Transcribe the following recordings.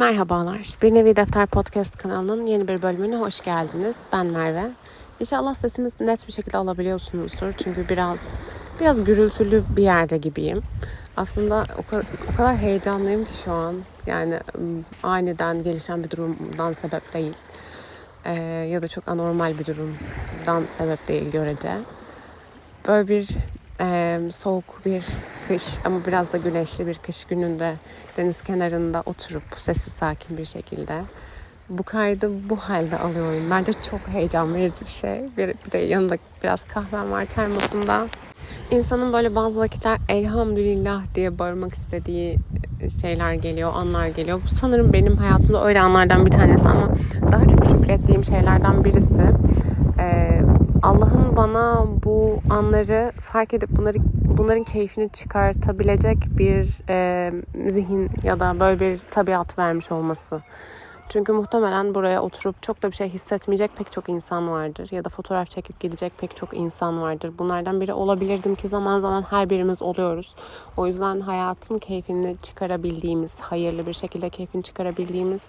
Merhabalar. Bir Nevi Defter Podcast kanalının yeni bir bölümüne hoş geldiniz. Ben Merve. İnşallah sesimiz net bir şekilde alabiliyorsunuzdur. Çünkü biraz biraz gürültülü bir yerde gibiyim. Aslında o kadar, o kadar heyecanlıyım ki şu an. Yani aniden gelişen bir durumdan sebep değil. Ee, ya da çok anormal bir durumdan sebep değil görece. Böyle bir soğuk bir kış ama biraz da güneşli bir kış gününde deniz kenarında oturup sessiz sakin bir şekilde bu kaydı bu halde alıyorum. Bence çok heyecan verici bir şey. Bir, bir de yanında biraz kahvem var termosunda. İnsanın böyle bazı vakitler elhamdülillah diye bağırmak istediği şeyler geliyor, anlar geliyor. Bu sanırım benim hayatımda öyle anlardan bir tanesi ama daha çok şükrettiğim şeylerden birisi. Ee, Allah'ın bana bu anları fark edip bunları bunların keyfini çıkartabilecek bir e, zihin ya da böyle bir tabiat vermiş olması. Çünkü muhtemelen buraya oturup çok da bir şey hissetmeyecek pek çok insan vardır. Ya da fotoğraf çekip gidecek pek çok insan vardır. Bunlardan biri olabilirdim ki zaman zaman her birimiz oluyoruz. O yüzden hayatın keyfini çıkarabildiğimiz, hayırlı bir şekilde keyfini çıkarabildiğimiz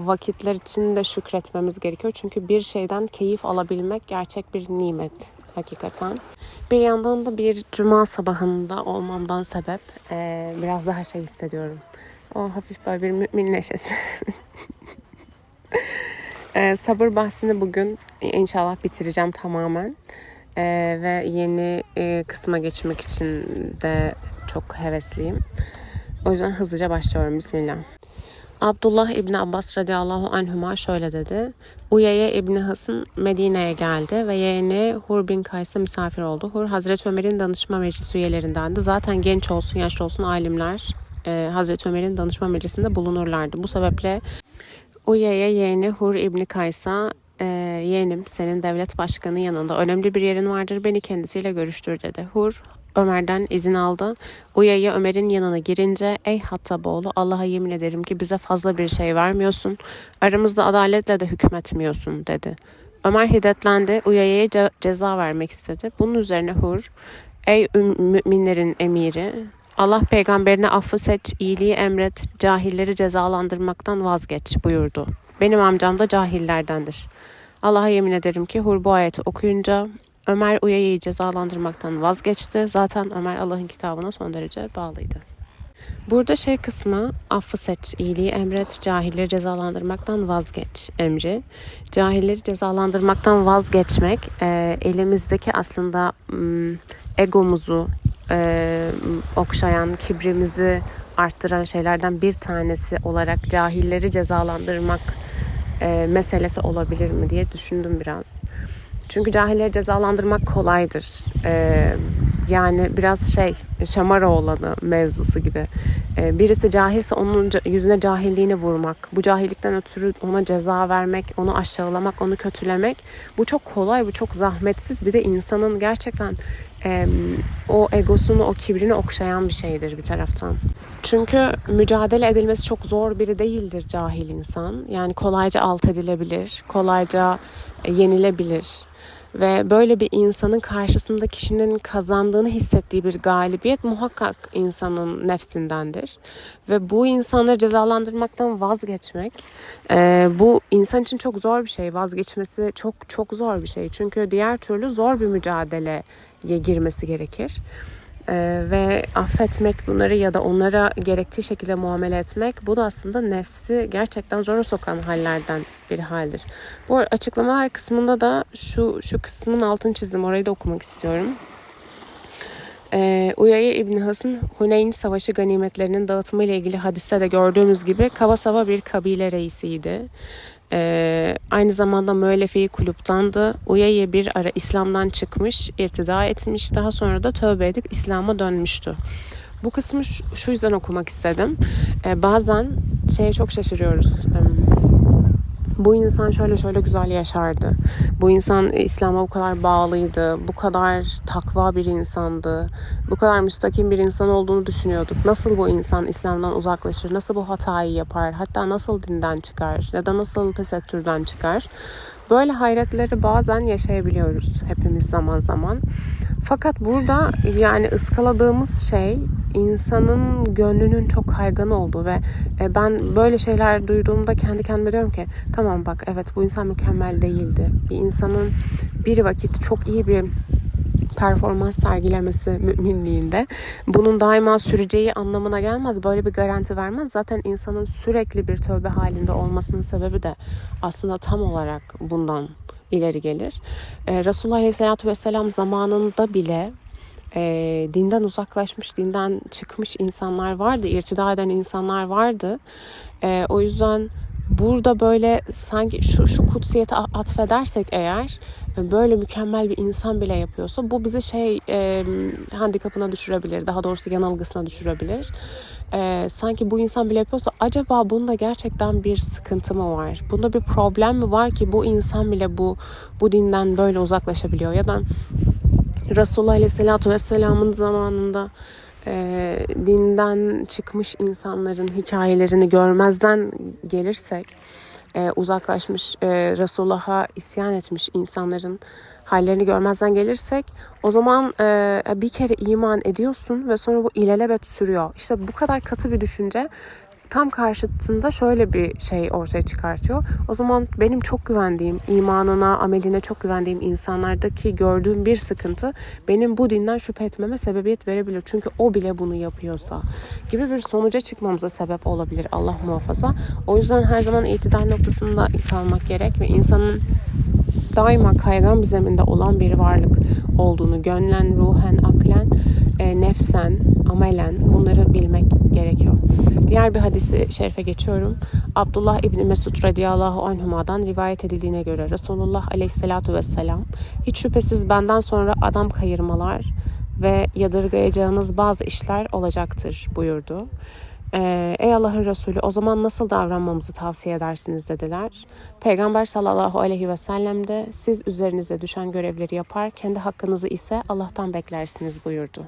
vakitler için de şükretmemiz gerekiyor. Çünkü bir şeyden keyif alabilmek gerçek bir nimet hakikaten. Bir yandan da bir cuma sabahında olmamdan sebep eee, biraz daha şey hissediyorum. O hafif böyle bir mümin neşesi. Eee, sabır bahsini bugün inşallah bitireceğim tamamen. Eee, ve yeni eee, kısma geçmek için de çok hevesliyim. O yüzden hızlıca başlıyorum. Bismillah. Abdullah İbni Abbas radıyallahu anhuma şöyle dedi. Uyeye İbni Hasın Medine'ye geldi ve yeğeni Hur bin Kays'a misafir oldu. Hur Hazreti Ömer'in danışma meclisi üyelerindendi. Zaten genç olsun yaşlı olsun alimler e, Hazreti Ömer'in danışma meclisinde bulunurlardı. Bu sebeple Uyeye yeğeni Hur İbni Kays'a e, yeğenim senin devlet başkanı yanında önemli bir yerin vardır beni kendisiyle görüştür dedi. Hur Ömer'den izin aldı. Uyeye Ömer'in yanına girince ey Hattaboğlu Allah'a yemin ederim ki bize fazla bir şey vermiyorsun. Aramızda adaletle de hükmetmiyorsun dedi. Ömer hiddetlendi. Ce- ceza vermek istedi. Bunun üzerine Hur ey üm- müminlerin emiri Allah peygamberine affı seç, iyiliği emret, cahilleri cezalandırmaktan vazgeç buyurdu. Benim amcam da cahillerdendir. Allah'a yemin ederim ki Hur bu ayeti okuyunca Ömer Uyeye'yi cezalandırmaktan vazgeçti. Zaten Ömer Allah'ın kitabına son derece bağlıydı. Burada şey kısmı affı seç, iyiliği emret, cahilleri cezalandırmaktan vazgeç emri. Cahilleri cezalandırmaktan vazgeçmek e, elimizdeki aslında m, egomuzu e, okşayan, kibrimizi arttıran şeylerden bir tanesi olarak cahilleri cezalandırmak e, meselesi olabilir mi diye düşündüm biraz. Çünkü cahilleri cezalandırmak kolaydır. Ee, yani biraz şey Şamaroğlan'ı mevzusu gibi. Ee, birisi cahilse onun yüzüne cahilliğini vurmak, bu cahillikten ötürü ona ceza vermek, onu aşağılamak, onu kötülemek bu çok kolay, bu çok zahmetsiz. Bir de insanın gerçekten o egosunu, o kibrini okşayan bir şeydir bir taraftan. Çünkü mücadele edilmesi çok zor biri değildir cahil insan. Yani kolayca alt edilebilir, kolayca e, yenilebilir. Ve böyle bir insanın karşısında kişinin kazandığını hissettiği bir galibiyet muhakkak insanın nefsindendir. Ve bu insanları cezalandırmaktan vazgeçmek e, bu insan için çok zor bir şey. Vazgeçmesi çok çok zor bir şey. Çünkü diğer türlü zor bir mücadeleye girmesi gerekir. Ee, ve affetmek bunları ya da onlara gerektiği şekilde muamele etmek bu da aslında nefsi gerçekten zora sokan hallerden bir haldir. Bu açıklamalar kısmında da şu şu kısmın altını çizdim. Orayı da okumak istiyorum. Ee, Uyaye İbni Has'ın Huneyn Savaşı ganimetlerinin dağıtımı ile ilgili hadiste de gördüğümüz gibi kaba saba bir kabile reisiydi. Ee, aynı zamanda müellefe kulüptandı. Uyaye bir ara İslam'dan çıkmış, irtida etmiş. Daha sonra da tövbe edip İslam'a dönmüştü. Bu kısmı şu, şu yüzden okumak istedim. Ee, bazen şeye çok şaşırıyoruz. Em, bu insan şöyle şöyle güzel yaşardı. Bu insan İslam'a bu kadar bağlıydı. Bu kadar takva bir insandı. Bu kadar müstakim bir insan olduğunu düşünüyorduk. Nasıl bu insan İslam'dan uzaklaşır? Nasıl bu hatayı yapar? Hatta nasıl dinden çıkar? Ya da nasıl tesettürden çıkar? Böyle hayretleri bazen yaşayabiliyoruz hepimiz zaman zaman. Fakat burada yani ıskaladığımız şey insanın gönlünün çok kaygan olduğu ve e, ben böyle şeyler duyduğumda kendi kendime diyorum ki tamam bak evet bu insan mükemmel değildi. Bir insanın bir vakit çok iyi bir performans sergilemesi müminliğinde bunun daima süreceği anlamına gelmez. Böyle bir garanti vermez. Zaten insanın sürekli bir tövbe halinde olmasının sebebi de aslında tam olarak bundan ileri gelir. Ee, Resulullah Aleyhisselatü Vesselam zamanında bile e, dinden uzaklaşmış, dinden çıkmış insanlar vardı, irtida eden insanlar vardı. E, o yüzden burada böyle sanki şu, şu kutsiyeti atfedersek eğer böyle mükemmel bir insan bile yapıyorsa bu bizi şey e, handikapına düşürebilir. Daha doğrusu yanılgısına düşürebilir. E, sanki bu insan bile yapıyorsa acaba bunda gerçekten bir sıkıntı mı var? Bunda bir problem mi var ki bu insan bile bu bu dinden böyle uzaklaşabiliyor? Ya da Resulullah Aleyhisselatü Vesselam'ın zamanında e, dinden çıkmış insanların hikayelerini görmezden gelirsek e, uzaklaşmış, e, Resulullah'a isyan etmiş insanların hallerini görmezden gelirsek o zaman e, bir kere iman ediyorsun ve sonra bu ilelebet sürüyor. İşte bu kadar katı bir düşünce tam karşıtında şöyle bir şey ortaya çıkartıyor. O zaman benim çok güvendiğim, imanına, ameline çok güvendiğim insanlardaki gördüğüm bir sıkıntı benim bu dinden şüphe etmeme sebebiyet verebilir. Çünkü o bile bunu yapıyorsa gibi bir sonuca çıkmamıza sebep olabilir Allah muhafaza. O yüzden her zaman itidal noktasında kalmak gerek ve insanın daima kaygan bir zeminde olan bir varlık olduğunu gönlen, ruhen, aklen, e, nefsen, amelen bunları bilmek gerekiyor. Diğer bir hadisi şerife geçiyorum. Abdullah İbni Mesud radıyallahu anhuma'dan rivayet edildiğine göre Resulullah aleyhissalatu vesselam hiç şüphesiz benden sonra adam kayırmalar ve yadırgayacağınız bazı işler olacaktır buyurdu. Ee, Ey Allah'ın Resulü o zaman nasıl davranmamızı tavsiye edersiniz dediler. Peygamber sallallahu aleyhi ve sellem de siz üzerinize düşen görevleri yapar, kendi hakkınızı ise Allah'tan beklersiniz buyurdu.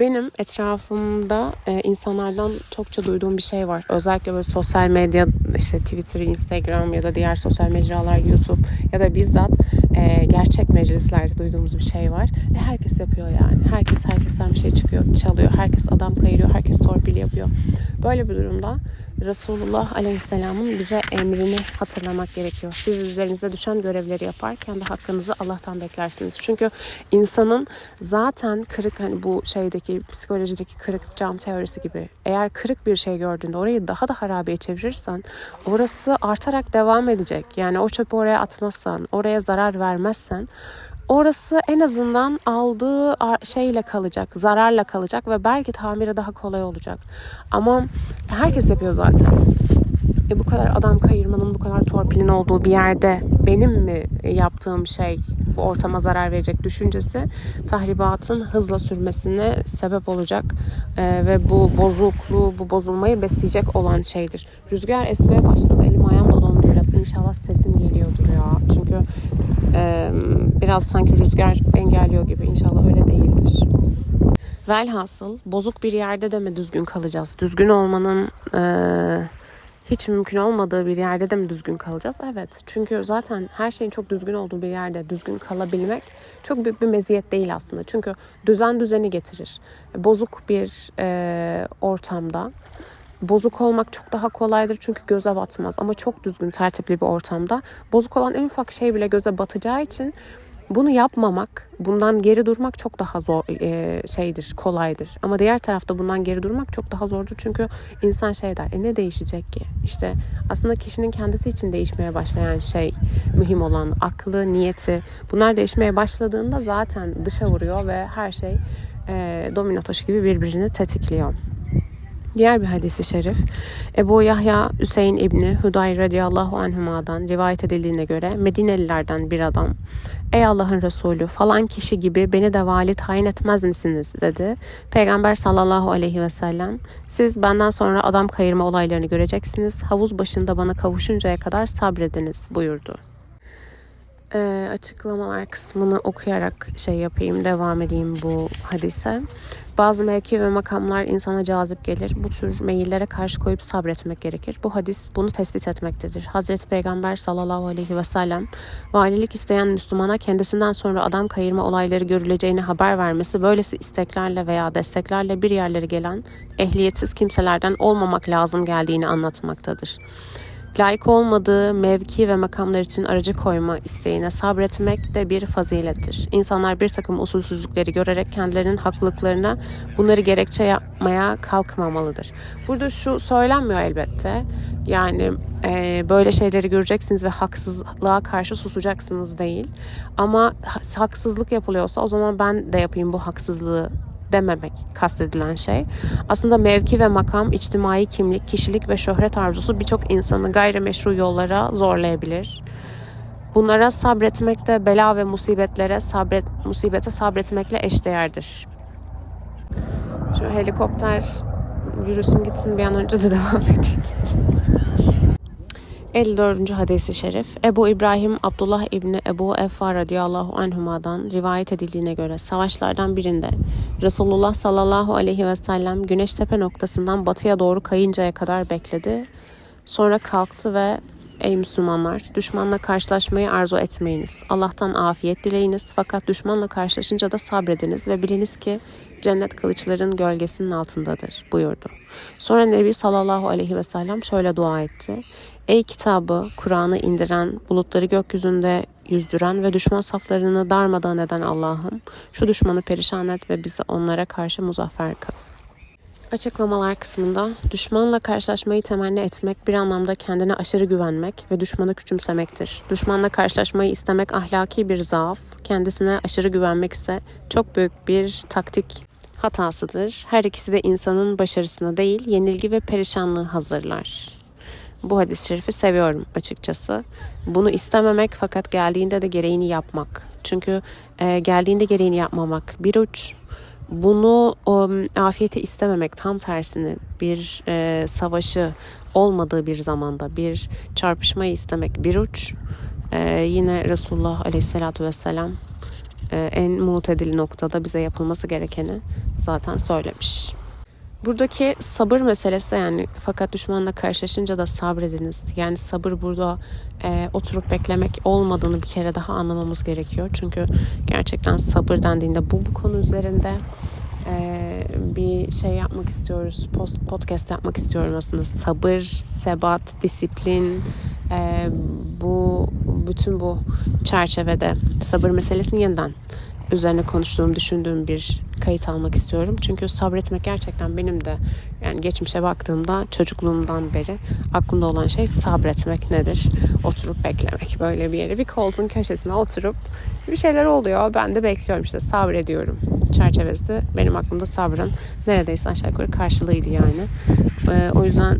Benim etrafımda e, insanlardan çokça duyduğum bir şey var. Özellikle böyle sosyal medya, işte Twitter, Instagram ya da diğer sosyal mecralar, YouTube ya da bizzat e, gerçek meclislerde duyduğumuz bir şey var. E, herkes yapıyor yani. Herkes herkesten bir şey çıkıyor, çalıyor. Herkes adam kayırıyor, herkes torpil yapıyor. Böyle bir durumda Resulullah Aleyhisselam'ın bize emrini hatırlamak gerekiyor. Siz üzerinize düşen görevleri yaparken de hakkınızı Allah'tan beklersiniz. Çünkü insanın zaten kırık hani bu şeydeki psikolojideki kırık cam teorisi gibi eğer kırık bir şey gördüğünde orayı daha da harabeye çevirirsen orası artarak devam edecek. Yani o çöpü oraya atmazsan, oraya zarar vermezsen orası en azından aldığı şeyle kalacak, zararla kalacak ve belki tamiri daha kolay olacak. Ama herkes yapıyor zaten. E bu kadar adam kayırmanın, bu kadar torpilin olduğu bir yerde benim mi yaptığım şey bu ortama zarar verecek düşüncesi tahribatın hızla sürmesine sebep olacak e, ve bu bozukluğu, bu bozulmayı besleyecek olan şeydir. Rüzgar esmeye başladı, elim ayağım. İnşallah sesim geliyordur ya. Çünkü e, biraz sanki rüzgar engelliyor gibi. İnşallah öyle değildir. Velhasıl bozuk bir yerde de mi düzgün kalacağız? Düzgün olmanın e, hiç mümkün olmadığı bir yerde de mi düzgün kalacağız? Evet. Çünkü zaten her şeyin çok düzgün olduğu bir yerde düzgün kalabilmek çok büyük bir meziyet değil aslında. Çünkü düzen düzeni getirir. Bozuk bir e, ortamda bozuk olmak çok daha kolaydır çünkü göze batmaz. Ama çok düzgün, tertipli bir ortamda bozuk olan en ufak şey bile göze batacağı için bunu yapmamak, bundan geri durmak çok daha zor e, şeydir, kolaydır. Ama diğer tarafta bundan geri durmak çok daha zordur. Çünkü insan şey der, e ne değişecek ki? İşte aslında kişinin kendisi için değişmeye başlayan şey, mühim olan aklı, niyeti. Bunlar değişmeye başladığında zaten dışa vuruyor ve her şey e, domino taşı gibi birbirini tetikliyor. Diğer bir hadisi şerif Ebu Yahya Hüseyin İbni Hudayr radıyallahu anhuma'dan rivayet edildiğine göre Medinelilerden bir adam Ey Allah'ın Resulü falan kişi gibi beni de vali tayin etmez misiniz dedi. Peygamber sallallahu aleyhi ve sellem siz benden sonra adam kayırma olaylarını göreceksiniz. Havuz başında bana kavuşuncaya kadar sabrediniz buyurdu. E, açıklamalar kısmını okuyarak şey yapayım, devam edeyim bu hadise. Bazı mevki ve makamlar insana cazip gelir. Bu tür meyillere karşı koyup sabretmek gerekir. Bu hadis bunu tespit etmektedir. Hazreti Peygamber sallallahu aleyhi ve sellem valilik isteyen Müslümana kendisinden sonra adam kayırma olayları görüleceğini haber vermesi böylesi isteklerle veya desteklerle bir yerlere gelen ehliyetsiz kimselerden olmamak lazım geldiğini anlatmaktadır layık olmadığı mevki ve makamlar için aracı koyma isteğine sabretmek de bir fazilettir. İnsanlar bir takım usulsüzlükleri görerek kendilerinin haklılıklarına bunları gerekçe yapmaya kalkmamalıdır. Burada şu söylenmiyor elbette. Yani e, böyle şeyleri göreceksiniz ve haksızlığa karşı susacaksınız değil. Ama haksızlık yapılıyorsa o zaman ben de yapayım bu haksızlığı dememek kastedilen şey. Aslında mevki ve makam, içtimai kimlik, kişilik ve şöhret arzusu birçok insanı gayrimeşru yollara zorlayabilir. Bunlara sabretmek de bela ve musibetlere sabret, musibete sabretmekle eşdeğerdir. Şu helikopter yürüsün gitsin bir an önce de devam edeyim. 54. hadisi şerif Ebu İbrahim Abdullah İbni Ebu Effa radıyallahu anhuma'dan rivayet edildiğine göre savaşlardan birinde Resulullah sallallahu aleyhi ve sellem güneş tepe noktasından batıya doğru kayıncaya kadar bekledi. Sonra kalktı ve Ey Müslümanlar, düşmanla karşılaşmayı arzu etmeyiniz. Allah'tan afiyet dileyiniz fakat düşmanla karşılaşınca da sabrediniz ve biliniz ki cennet kılıçların gölgesinin altındadır buyurdu. Sonra Nebi sallallahu aleyhi ve sellem şöyle dua etti. Ey kitabı, Kur'an'ı indiren, bulutları gökyüzünde yüzdüren ve düşman saflarını darmadan eden Allah'ım, şu düşmanı perişan et ve bizi onlara karşı muzaffer kıl. Açıklamalar kısmında düşmanla karşılaşmayı temenni etmek bir anlamda kendine aşırı güvenmek ve düşmanı küçümsemektir. Düşmanla karşılaşmayı istemek ahlaki bir zaaf, kendisine aşırı güvenmek ise çok büyük bir taktik hatasıdır. Her ikisi de insanın başarısına değil, yenilgi ve perişanlığı hazırlar. Bu hadis-i şerifi seviyorum açıkçası. Bunu istememek fakat geldiğinde de gereğini yapmak. Çünkü e, geldiğinde gereğini yapmamak bir uç. Bunu o, afiyeti istememek tam tersini bir e, savaşı olmadığı bir zamanda bir çarpışmayı istemek bir uç. E, yine Resulullah Aleyhisselatü Vesselam e, en mutedil noktada bize yapılması gerekeni zaten söylemiş. Buradaki sabır meselesi yani fakat düşmanla karşılaşınca da sabrediniz. Yani sabır burada e, oturup beklemek olmadığını bir kere daha anlamamız gerekiyor. Çünkü gerçekten sabır dendiğinde bu bu konu üzerinde e, bir şey yapmak istiyoruz. Post, podcast yapmak istiyorum aslında. Sabır, sebat, disiplin e, bu bütün bu çerçevede sabır meselesini yeniden üzerine konuştuğum, düşündüğüm bir kayıt almak istiyorum. Çünkü sabretmek gerçekten benim de yani geçmişe baktığımda çocukluğumdan beri aklımda olan şey sabretmek nedir? Oturup beklemek. Böyle bir yere bir koltuğun köşesine oturup bir şeyler oluyor. Ben de bekliyorum işte sabrediyorum. Çerçevesi benim aklımda sabrın neredeyse aşağı yukarı karşılığıydı yani. Ee, o yüzden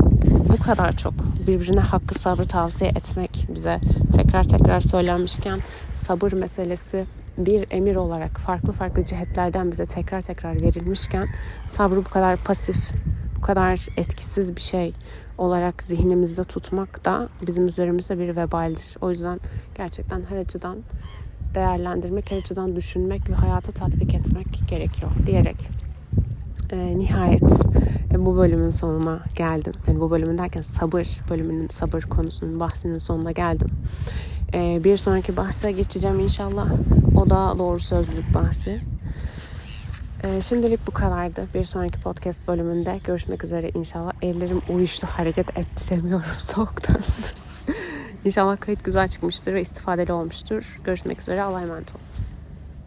bu kadar çok birbirine hakkı sabrı tavsiye etmek bize tekrar tekrar söylenmişken sabır meselesi bir emir olarak farklı farklı cihetlerden bize tekrar tekrar verilmişken sabrı bu kadar pasif, bu kadar etkisiz bir şey olarak zihnimizde tutmak da bizim üzerimizde bir vebaldir. O yüzden gerçekten her açıdan değerlendirmek, her açıdan düşünmek ve hayata tatbik etmek gerekiyor diyerek e, nihayet e, bu bölümün sonuna geldim. Yani bu bölümün derken sabır bölümünün sabır konusunun bahsinin sonuna geldim. E, bir sonraki bahse geçeceğim inşallah. O da doğru sözlülük bahsi. E, şimdilik bu kadardı. Bir sonraki podcast bölümünde görüşmek üzere inşallah. Ellerim uyuştu hareket ettiremiyorum soğuktan. İnşallah kayıt güzel çıkmıştır ve istifadeli olmuştur. Görüşmek üzere. Allah'a emanet olun.